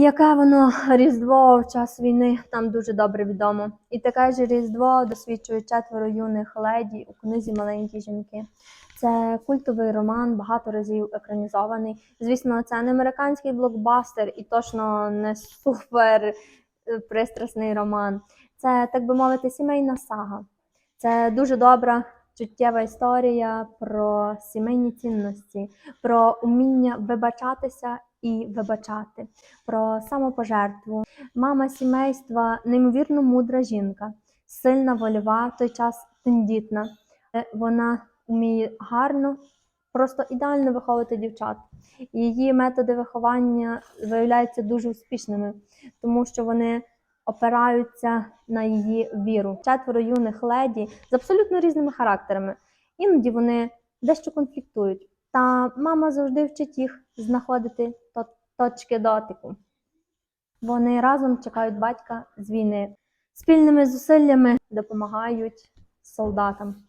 Яке воно Різдво в час війни там дуже добре відомо. І таке ж Різдво досвідчують четверо юних леді у книзі Маленькі жінки. Це культовий роман, багато разів екранізований. Звісно, це не американський блокбастер і точно не супер е, пристрасний роман. Це, так би мовити, сімейна сага. Це дуже добра чуттєва історія про сімейні цінності, про уміння вибачатися і вибачати, про самопожертву. Мама сімейства неймовірно мудра жінка, сильна, вольова, в той час тендітна. Е, Вона вміє гарно, просто ідеально виховувати дівчат. Її методи виховання виявляються дуже успішними, тому що вони опираються на її віру. Четверо юних леді з абсолютно різними характерами. Іноді вони дещо конфліктують. Та мама завжди вчить їх знаходити точки дотику. Вони разом чекають батька з війни. Спільними зусиллями допомагають солдатам.